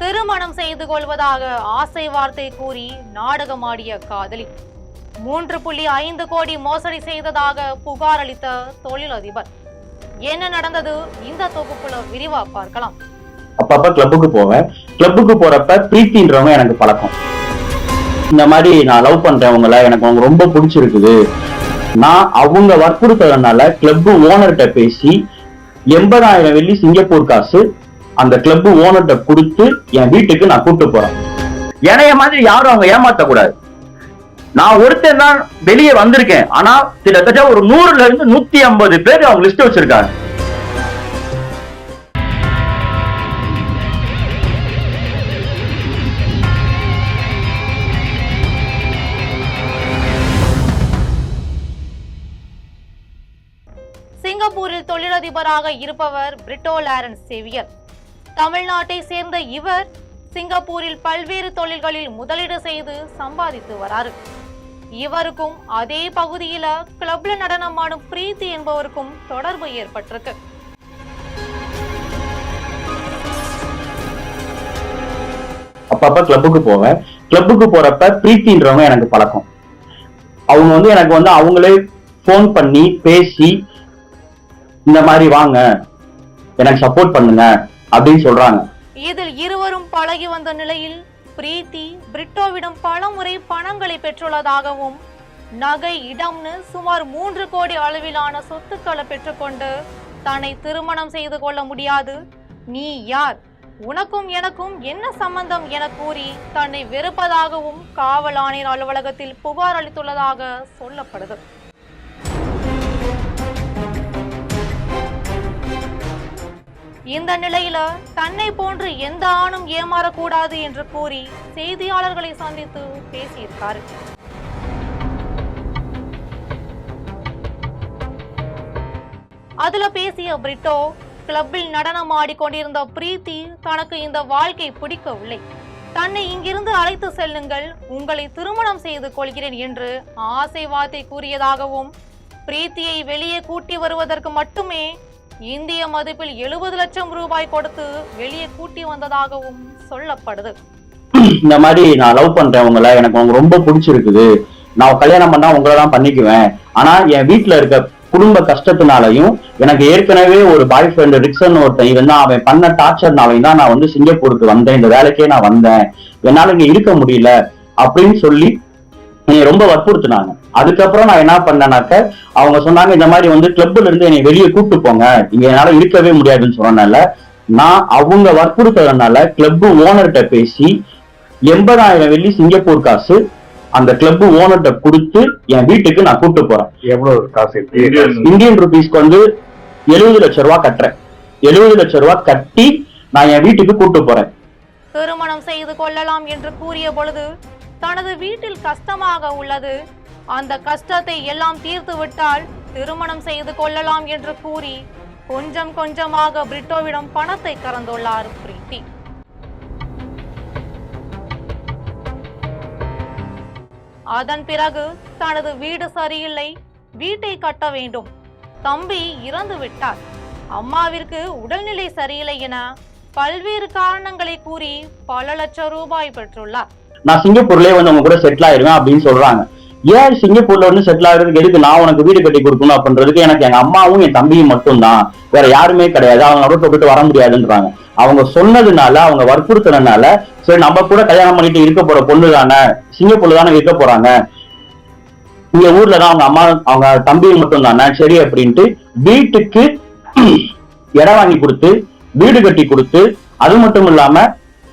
திருமணம் செய்து கொள்வதாக ஆசை வார்த்தை கூறி நாடகமாடிய காதலி. மூன்று புள்ளி ஐந்து கோடி மோசடி செய்ததாக புகார் அளித்த தொழிலதிபர். என்ன நடந்தது? இந்த தொகுப்புல விரிவா பார்க்கலாம். அப்பப்ப கிளப்புக்கு போவேன். கிளப்புக்கு போறப்ப பிரீத்தின்றவங்க எனக்கு பழக்கம். இந்த மாதிரி நான் லவ் பண்றேன் உங்களை எனக்கு அவங்க ரொம்ப பிடிச்சிருக்குது. நான் அவங்க வற்புறுத்ததுனால கிளப் ஓனர்கிட்ட பேசி எண்பதாயிரம் வெள்ளி சிங்கப்பூர் காசு அந்த கிளப் ஓனர்கிட்ட கொடுத்து என் வீட்டுக்கு நான் கூட்டு போறேன். என்னைய மாதிரி யாரும் அவங்க ஏமாத்த கூடாது நான் ஒருத்தன் தான் வெளியே வந்திருக்கேன். ஆனா கிட்டத்தட்ட ஒரு நூறுல இருந்து நூத்தி ஐம்பது பேர் அவங்க லிஸ்ட் வச்சிருக்காங்க. சிங்கப்பூரில் தொழிலதிபராக இருப்பவர் பிரிட்டோ லாரன்ஸ் சேவியர். தமிழ்நாட்டை சேர்ந்த இவர் சிங்கப்பூரில் பல்வேறு தொழில்களில் முதலீடு செய்து சம்பாதித்து வராரு. இவருக்கும் அதே பகுதியில கிளப்ல நடனமாடும் பிரீத்தி என்பவருக்கும் தொடர்பு ஏற்பட்டிருக்கு. அப்பப்ப கிளப்புக்கு போவேன். கிளப்புக்கு போறப்ப பிரீத்தின்றவங்க எனக்கு பழக்கம். அவங்க வந்து எனக்கு வந்து அவங்களே ஃபோன் பண்ணி பேசி இந்த மாதிரி வாங்க. எனக்கு சப்போர்ட் பண்ணுங்க. அப்படின்னு சொல்றாங்க. இதில் இருவரும் பழகி வந்த நிலையில் பிரீத்தி பிரிட்டோவிடம் பல முறை பணங்களை பெற்றுள்ளதாகவும் நகை இடம்னு சுமார் மூன்று கோடி அளவிலான சொத்துக்களை பெற்றுக்கொண்டு தன்னை திருமணம் செய்து கொள்ள முடியாது. நீ யார்? உனக்கும் எனக்கும் என்ன சம்பந்தம் என கூறி தன்னை வெறுப்பதாகவும் காவல் ஆணையர் அலுவலகத்தில் புகார் அளித்துள்ளதாக சொல்லப்படுது. இந்த நிலையில தன்னை போன்று எந்த ஆணும் ஏமாறக்கூடாது என்று கூறி செய்தியாளர்களை சந்தித்து பேசியிருக்காரு. அதுல பேசிய பிரிட்டோ கிளப்பில் நடனம் ஆடிக்கொண்டிருந்த பிரீத்தி தனக்கு இந்த வாழ்க்கை பிடிக்கவில்லை. தன்னை இங்கிருந்து அழைத்து செல்லுங்கள் உங்களை திருமணம் செய்து கொள்கிறேன் என்று ஆசை வார்த்தை கூறியதாகவும் பிரீத்தியை வெளியே கூட்டி வருவதற்கு மட்டுமே இந்திய மதிப்பில் எழுபது லட்சம் ரூபாய் கொடுத்து வெளியே கூட்டி வந்ததாகவும் சொல்லப்படுது. இந்த மாதிரி நான் லவ் பண்றேன் உங்களை. எனக்கு அவங்க ரொம்ப பிடிச்சிருக்குது. நான் கல்யாணம் பண்ணா உங்களை தான் பண்ணிக்குவேன். ஆனா என் வீட்டுல இருக்க குடும்ப கஷ்டத்தினாலையும் எனக்கு ஏற்கனவே ஒரு பாய் ஃப்ரெண்டு ரிக்ஸன் ஒருத்தன் இருந்தான் அவன் பண்ண டார்ச்சர்னாலையும் தான் நான் வந்து சிங்கப்பூருக்கு வந்தேன். இந்த வேலைக்கே நான் வந்தேன். என்னால இங்க இருக்க முடியல அப்படின்னு சொல்லி என்னை ரொம்ப வற்புறுத்தினாங்க. அதுக்கப்புறம் நான் என்ன பண்ணேனாக்க அவங்க சொன்னாங்க இந்த மாதிரி வந்து கிளப்ல இருந்து என்னை வெளியே கூட்டு போங்க. இங்க என்னால இருக்கவே முடியாதுன்னு சொன்னனால நான் அவங்க வற்புறுத்ததுனால கிளப் ஓனர்கிட்ட பேசி எண்பதாயிரம் வெள்ளி சிங்கப்பூர் காசு அந்த கிளப் ஓனர்கிட்ட கொடுத்து என் வீட்டுக்கு நான் கூட்டு போறேன். எவ்வளவு காசு? இந்தியன் ருபீஸ்க்கு வந்து எழுபது லட்சம் ரூபாய் கட்டுறேன். எழுபது லட்சம் ரூபாய் கட்டி நான் என் வீட்டுக்கு கூட்டு போறேன். திருமணம் செய்து கொள்ளலாம் என்று கூறிய பொழுது தனது வீட்டில் கஷ்டமாக உள்ளது. அந்த கஷ்டத்தை எல்லாம் தீர்த்து விட்டால் திருமணம் செய்து கொள்ளலாம் என்று கூறி கொஞ்சம் கொஞ்சமாக பிரிட்டோவிடம் பணத்தை கறந்துள்ளார் பிரீத்தி. அதன் பிறகு தனது வீடு சரியில்லை வீட்டை கட்ட வேண்டும். தம்பி இறந்து விட்டார். அம்மாவிற்கு உடல்நிலை சரியில்லை என பல்வேறு காரணங்களை கூறி பல லட்சம் ரூபாய் பெற்றுள்ளார். நான் சிங்கப்பூர்லயே வந்து உங்க கூட செட்டில் ஆயிருவேன் அப்படின்னு சொல்றாங்க. ஏன் சிங்கப்பூர்ல வந்து செட்டில் ஆகுறதுக்கு எதுக்கு நான் உனக்கு வீடு கட்டி கொடுக்கணும் அப்படின்றதுக்கு எனக்கு எங்க அம்மாவும் என் தம்பியும் மட்டும்தான். வேற யாருமே கிடையாது. அவங்க அவர்கிட்ட விட்டு வர முடியாதுன்றாங்க. அவங்க சொன்னதுனால அவங்க வற்புறுத்தினால சரி நம்ம கூட கல்யாணம் பண்ணிட்டு இருக்க போற பொண்ணு தானே சிங்கப்பூர்ல தானே இருக்க போறாங்க. இங்க ஊர்ல தான் அவங்க அம்மா அவங்க தம்பியும் மட்டும் தானே சரி அப்படின்ட்டு வீட்டுக்கு இடம் வாங்கி கொடுத்து வீடு கட்டி கொடுத்து அது மட்டும் இல்லாம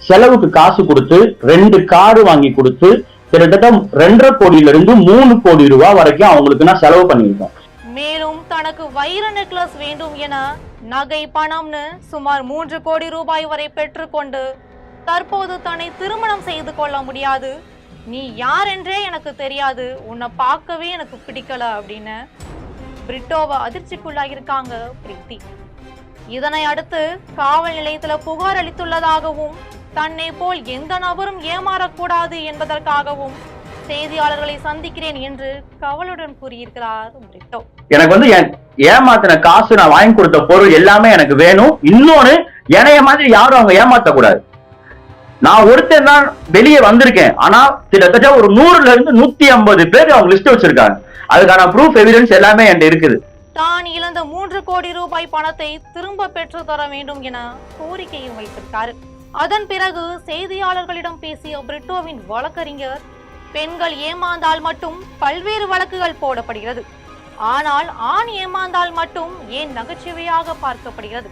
செலவுக்கு காசு கொடுத்து ரெண்டு காரு வாங்கி கொடுத்து கிட்டத்தட்ட ரெண்டரை கோடியில இருந்து மூணு கோடி ரூபாய் வரைக்கும் அவங்களுக்கு நான் செலவு பண்ணியிருக்கோம். மேலும் தனக்கு வைர நெக்லஸ் வேண்டும் என நகை பணம்னு சுமார் மூன்று கோடி ரூபாய் வரை பெற்றுக்கொண்டு தற்போது தன்னை திருமணம் செய்து கொள்ள முடியாது. நீ யார் என்றே எனக்கு தெரியாது. உன்னை பார்க்கவே எனக்கு பிடிக்கல அப்படின்னு பிரிட்டோவை அதிர்ச்சிக்குள்ளாகியிருக்காங்க பிரீத்தி. இதனை அடுத்து காவல் நிலையத்தில் புகார் அளித்துள்ளதாகவும் தன்னை போல் எந்த நபரும் ஏமாறக்கூடாது என்பதற்காகவும் செய்தியாளர்களை சந்திக்கிறேன் என்று கவலுடன் கூறியிருக்கிறார் பிரிட்டோ எனக்கு வந்து ஏமாத்தின காசு நான் வாங்கி கொடுத்த பொருள் எல்லாமே எனக்கு வேணும். இன்னொன்னு என்னைய மாதிரி யாரும் அவங்க ஏமாத்த கூடாது நான் ஒருத்தன் தான் வெளியே வந்திருக்கேன். ஆனா கிட்டத்தட்ட ஒரு நூறுல இருந்து நூத்தி ஐம்பது பேர் அவங்க லிஸ்ட் வச்சிருக்காங்க. அதுக்கான ப்ரூஃப் எவிடன்ஸ் எல்லாமே என்கிட்ட இருக்குது. தான் இழந்த மூன்று கோடி ரூபாய் பணத்தை திரும்ப பெற்று தர வேண்டும் என கோரிக்கையும் வைத்திருக்காரு. அதன் பிறகு செய்தியாளர்களிடம் பேசிய பிரிட்டோவின் வழக்கறிஞர் பெண்கள் ஏமாந்தால் மட்டும் பல்வேறு வழக்குகள் போடப்படுகிறது. ஆனால் ஆண் ஏமாந்தால் மட்டும் ஏன் நகைச்சுவையாக பார்க்கப்படுகிறது?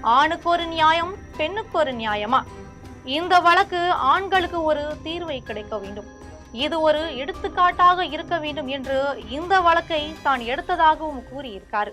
ஆணுக்கு ஒரு நியாயம் பெண்ணுக்கு ஒரு நியாயமா? இந்த வழக்கு ஆண்களுக்கு ஒரு தீர்வை கிடைக்க வேண்டும். இது ஒரு எடுத்துக்காட்டாக இருக்க வேண்டும் என்று இந்த வழக்கை தான் எடுத்ததாகவும் கூறியிருக்காரு.